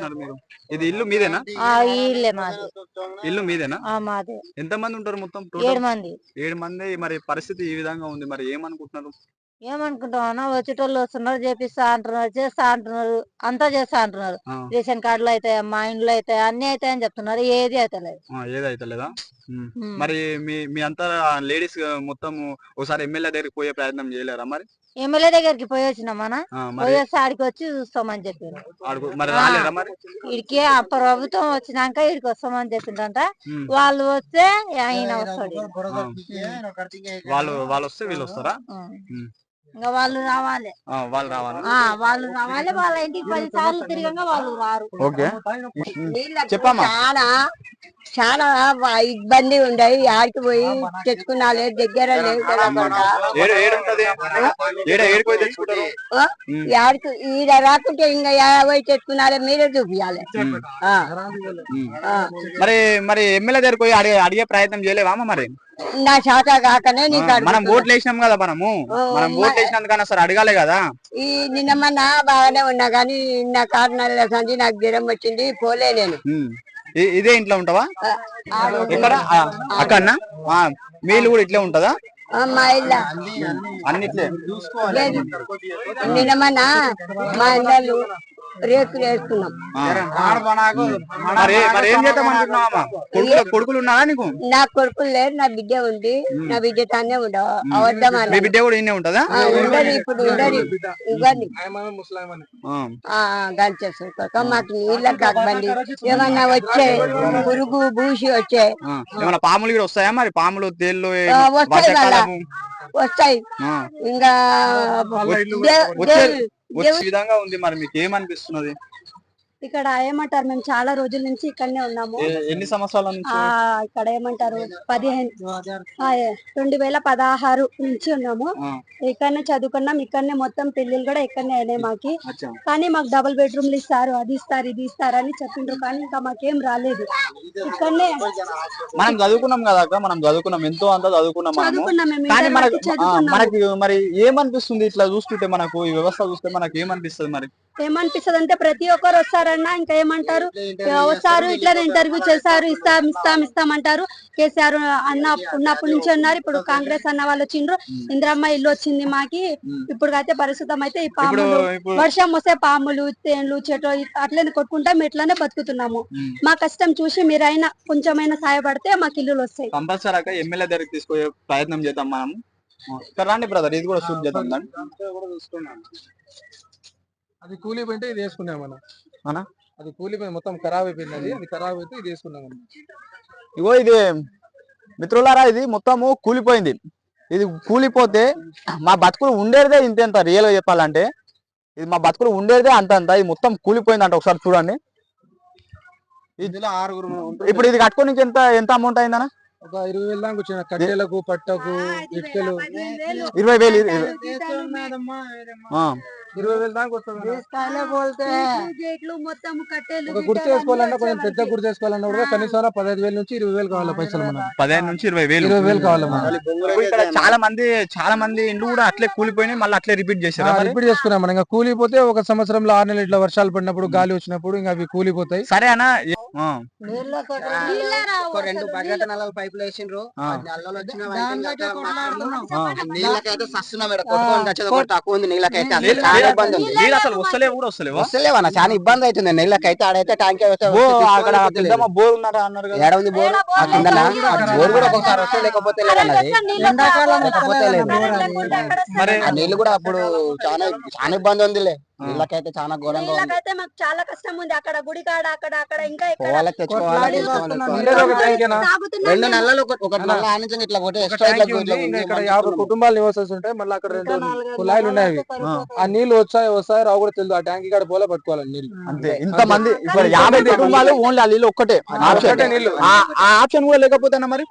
చేసినారు మీరు? ఇది ఇల్లు మీదేనా? ఇల్లే మాది. ఇల్లు మీదేనా? మాదే. ఎంత మంది ఉంటారు మొత్తం ఏడు మంది. ఏడు మంది మరి పరిస్థితి ఈ విధంగా ఉంది మరి ఏమనుకుంటున్నారు? ఏమనుకుంటామన్నా వచ్చేటోళ్ళు వస్తున్నారు చేపిస్తా అంటున్నారు చేస్తా అంటున్నారు అంతా చేస్తా అంటున్నారు. రేషన్ కార్డులు అయితే మా ఇండ్లు అయితే అన్ని అవుతాయని చెప్తున్నారు ఏది అయితే లేదు ఆ, ఏదైతే లేదా ఉమ్. మరి మీ మీ అంతా లేడీస్ మొత్తం ఒకసారి ఎమ్మెల్యే దగ్గరికి పోయే ప్రయత్నం చేయలేరా మరి? ఎమ్మెల్యే దగ్గరికి పోయి మరి పోయేసి ఆడికి వచ్చి చూస్తామని చెప్పారు. ఆడుకో- మరి రాలేరా మరి? ఇడికి ఆ ప్రభుత్వం వచ్చినాక ఇడికి వస్తామని చెప్పిందంట. వాళ్ళు వస్తే ఆయన వస్తాడు. వాళ్ళు వాళ్ళు వస్తే వీళ్ళు వస్తారా. ఇంకా వాళ్ళు రావాలి. వాళ్ళు రావాలా. వాళ్ళు రావాలి. వాళ్ళ ఇంటికి పది సార్లు తిరగంగా వాళ్ళు రారు. ఓకే. నీళ్ళకు చెప్పమ్మా. చాలా చాలా ఇబ్బంది ఉండయి ఆడికి పోయి దగ్గర పోయి తెచ్చుకుంటారు? ఆ? ఉమ్. ఆడికి ఈడ రాకుంటే ఇంకా పోయి తెచ్చుకున్నాలే మీరే చూపించాలి. మరి మరి ఎమ్మెల్యే దగ్గరికి పోయి అడిగే అడిగే ప్రయత్నం చేయలేవా మరి? నా శాత కాకనే నీకు మనం. ఓట్లు వేసినాం కదా మనము. మనం సరే అడగాలి కదా. ఈ నిన్న మొన్న బాగానే ఉన్నా కానీ నా కారణాల సంది నాకు జ్వరం వచ్చింది పోలే నేను. ఇదే ఇంట్లో ఉంటావా? ఆ, అక్కడనా? ఆ, మీ ఇల్లు కూడా ఇట్లే ఉంటదా? మా ఇల్లు. అన్నిట్లే. నిన్న మా ఇళ్ళు రేకులు వేసుకున్నాం. ఆ. మరి మరి ఏం చేద్దాం అనుకుంటున్నావా కొడుకులు కొడుకులు ఉన్నారా నీకు? నా కొడుకులు లేరు నా బిడ్డ ఉంది. నా బిడ్డ తానే ఉండవు అవద్దమని బిడ్డ కూడా ఇన్నే ఉంటదా? ఉండదు ఇప్పుడు ఉండదు ఇవ్వండి ఆ. గంచేసుకోక మాకు నీళ్ళ కాకబండి ఏమన్నా వచ్చే పురుగు బూసి వచ్చే. పాములు కూడా వస్తాయా మరి? పాములు తేళ్ళు వస్తాయి కదా. వస్తాయి. ఇంకా వచ్చే విధంగా ఉంది మరి మీకు ఏమనిపిస్తున్నది ఇక్కడ ఏమంటారు మేము చాలా రోజుల నుంచి ఇక్కడనే ఉన్నాము. ఎన్ని సంవత్సరాల నుంచి? ఇక్కడ ఏమంటారు పదిహేను రెండు వేల పదహారు నుంచి ఉన్నాము. ఇక్కడనే చదువుకున్నాం ఇక్కడనే మొత్తం పెళ్ళిళ్ళు కూడా ఇక్కడనే అయినాయి మాకి. కానీ మాకు డబుల్ బెడ్రూమ్లు ఇస్తారు అది ఇస్తారు ఇది ఇస్తారు అని చెప్పిండ్రు కానీ ఇంకా మాకేం రాలేదు. ఇక్కడనే మనం చదువుకున్నాం కదా అక్క మనం చదువుకున్నాం ఎంతో అంత చదువుకున్నాం మనకి మరి ఏమనిపిస్తుంది ఇట్లా చూస్తుంటే మనకు ఈ వ్యవస్థ చూస్తే మనకి ఏమనిపిస్తుంది మరి? ఏమనిపిస్తుంది అంటే ప్రతి ఒక్కరు వస్తారన్నా ఇంకా ఏమంటారు? వస్తారు ఇట్లనే ఇంటర్వ్యూ చేశారు ఇస్తాం ఇస్తాం ఇస్తాం అంటారు. కేసీఆర్ అన్న ఉన్నప్పటి నుంచి ఉన్నారు. ఇప్పుడు కాంగ్రెస్ అన్న వాళ్ళు వచ్చిండ్రు. ఇందిరమ్మ ఇల్లు వచ్చింది మాకి. ఇప్పుడు అయితే పరిస్థితం అయితే ఈ పాములు వర్షం వస్తే పాములు తేన్లు చెట్లు అట్లనే కొట్టుకుంటాం ఇట్లానే బతుకుతున్నాము. మా కష్టం చూసి మీరైనా కొంచెమైనా సహాయపడితే మాకు ఇల్లులు వస్తాయి. కంపల్సరీ అక్క ఎమ్మెల్యే దగ్గరికి తీసుకునే ప్రయత్నం చేద్దాం మనం. రండి బ్రదర్ ఇది కూడా షూట్ చేద్దాం అది కూలిపోయింటే ఇది వేసుకున్నాం మనం. అనా? అది కూలిపోయి మొత్తం ఖరాబ్ అయిపోయింది అది. అది ఖరాబ్ అయితే ఇది వేసుకున్నాం మనం. ఇగో ఇది మిత్రులారా ఇది మొత్తము కూలిపోయింది ఇది కూలిపోతే మా బతుకులు ఉండేదే ఇంతెంత రియల్గా చెప్పాలంటే. ఇది మా బతుకులు ఉండేదే అంత అంత. ఇది మొత్తం కూలిపోయింది అంట ఒకసారి చూడండి. ఇందులో ఆరుగురు ఇప్పుడు ఇది కట్టుకొని ఎంత ఎంత అమౌంట్ అయిందనా ఒక ఇరవై వేలు దాకా వచ్చిన కట్టెలకు పట్టకు ఇటుకలు ఇరవై వేలు ఇరవై- వేలు. దాకా వస్తుంది ఒక గుడి చేసుకోవాలన్నా కొంచెం పెద్ద గుడి చేసుకోవాలన్నా కూడా కనీసం పదహైదు వేల నుంచి ఇరవై వేలు కావాలి పైసలు మనం. పదిహేను నుంచి ఇరవై వేలు. ఇరవై వేలు కావాలి ఇక్కడ చాలా మంది చాలా మంది ఇండ్లు కూడా అట్లే కూలిపోయినాయి. మళ్ళీ అట్లే రిపీట్ చేశారు? రిపీట్ చేసుకున్నాం మనం. ఇంకా కూలిపోతే ఒక సంవత్సరంలో ఆరు నెలలు ఇట్లా వర్షాలు పడినప్పుడు గాలి వచ్చినప్పుడు ఇంకా అవి కూలిపోతాయి. సరే అన్న రెండు నలభై పైపులు వేసిండ్రు. వచ్చిన ఆ. నీళ్ళకైతే సస్తున్నాం ఇక్కడ. కొట్టుకొని తెచ్చేది ఒకటి తక్కువ ఉంది నీళ్ళకైతే అసలు నీళ్ళు- చాలా ఇబ్బంది ఉంది. నీళ్ళు అసలు వస్తలేవు కూడా వస్తలేవా? వస్తలేవన్న చాలా ఇబ్బంది అవుతుంది. నీళ్ళకైతే ఆడైతే ట్యాంక్ అక్కడ బోర్ ఉన్నారా అన్నారు ఉంది బోర్? ఆ కింద బోర్ కూడా ఒక్కొక్కసారి వస్తే లేకపోతే లేదన్నది. లేకపోతే లేదు మరి ఆ నీళ్ళు కూడా అప్పుడు చాలా చాలా ఇబ్బంది ఉందిలే. నీళ్ళకైతే చాలా ఘోరంగా ఉంది. నీళ్ళకైతే మాకు చాలా కష్టం ఉంది అక్కడ గుడి కాడ అక్కడ అక్కడ ఇంకా పోవాలి తెచ్చుకోవాలి రెండు నెలలు ఒక- ఒక నెల ఆనించి ఇట్లా కొట్టి. ఇక్కడ యాభై. కుటుంబాలు నివాసాలు ఉంటాయి మళ్ళీ అక్కడ రెండు కుళాయిలు ఉన్నాయి. ఆ నీళ్ళు వచ్చాయి వస్తాయి రావు కూడా తెలియదు ఆ ట్యాంక్ ఇక్కడ పోలే పట్టుకోవాలి నీళ్ళు అంతే. ఇంత మంది ఇప్పుడు యాభై కుటుంబాలు ఓన్లీ ఆ నీళ్ళు ఒక్కటే. నీళ్ళు. ఆప్షన్ కూడా లేకపోతేనా మరి?